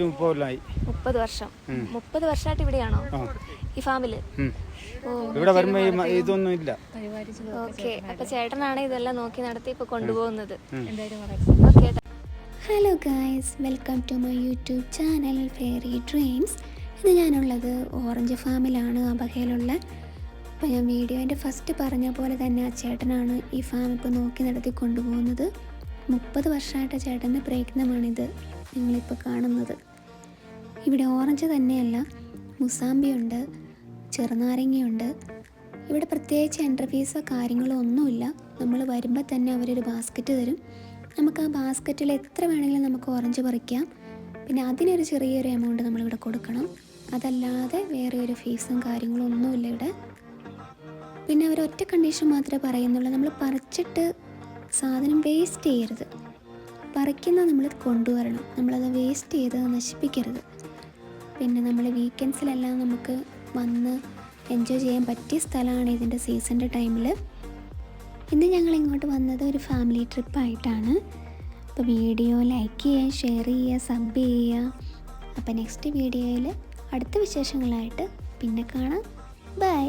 മുപ്പത് കൊല്ലമായി മുപ്പത് വർഷം. മുപ്പത് വർഷമായിട്ട് ഇവിടെയാണോ? ഈ ഫാമിൽ? ഇവിടെ വരുമ്പോൾ ഈ മ- ഇതൊന്നും ഇല്ല. ഓക്കെ. അപ്പൊ ചേട്ടനാണ് ഇതെല്ലാം നോക്കി നടത്തി ഇപ്പൊ കൊണ്ടുപോകുന്നത്. Hello guys welcome to my YouTube channel fairy dreams ഇത് ഞാനുള്ളത് ഓറഞ്ച് ഫാമിലാണ് അബഹയിലുള്ള അപ്പോൾ ഞാൻ വീഡിയോന്റെ ഫസ്റ്റ് പറഞ്ഞ പോലെ തന്നെ ആ ചേട്ടനാണ് ഈ ഫാം ഇപ്പോൾ നോക്കി നടത്തി കൊണ്ടുപോകുന്നത്. മുപ്പത് വർഷമായിട്ട് ചേട്ടന്റെ പ്രയത്നമാണിത്. നിങ്ങളിപ്പോൾ കാണുന്നത്. ഇവിടെ ഓറഞ്ച് തന്നെയല്ല മുസാമ്പിയുണ്ട് ചെറുനാരങ്ങയുണ്ട്. ഇവിടെ പ്രത്യേകിച്ച് എൻട്രി ഫീസോ കാര്യങ്ങളോ ഒന്നുമില്ല. നമ്മൾ വരുമ്പോൾ തന്നെ അവരൊരു ബാസ്ക്കറ്റ് തരും. നമുക്ക് ആ ബാസ്ക്കറ്റിൽ എത്ര വേണമെങ്കിലും നമുക്ക് ഓറഞ്ച് പറിക്കാം. പിന്നെ അതിനൊരു ചെറിയൊരു എമൗണ്ട് നമ്മളിവിടെ കൊടുക്കണം. അതല്ലാതെ വേറെ ഒരു ഫീസും കാര്യങ്ങളും ഒന്നുമില്ല ഇവിടെ. പിന്നെ അവർ ഒറ്റ കണ്ടീഷൻ മാത്രമേ പറയുന്നുള്ളൂ. നമ്മൾ പറിച്ചിട്ട് സാധനം വേസ്റ്റ് ചെയ്യരുത്. പറിക്കുന്ന നമ്മൾ കൊണ്ടുവരണം. നമ്മളത് വേസ്റ്റ് ചെയ്ത് നശിപ്പിക്കരുത്. പിന്നെ നമ്മൾ വീക്കെൻഡ്സിലെല്ലാം നമുക്ക് വന്ന് എൻജോയ് ചെയ്യാൻ പറ്റിയ സ്ഥലമാണ് ഇതിന്റെ സീസണിന്റെ ടൈമിൽ ഇന്ന് ഞങ്ങൾ ഇങ്ങോട്ട് വന്നത് ഒരു ഫാമിലി ട്രിപ്പായിട്ടാണ് അപ്പോൾ വീഡിയോ ലൈക്ക് ചെയ്യുക ഷെയർ ചെയ്യുക സബ് ചെയ്യുക. അപ്പോൾ നെക്സ്റ്റ് വീഡിയോയിൽ അടുത്ത വിശേഷങ്ങളായിട്ട് പിന്നെ കാണാം. ബൈ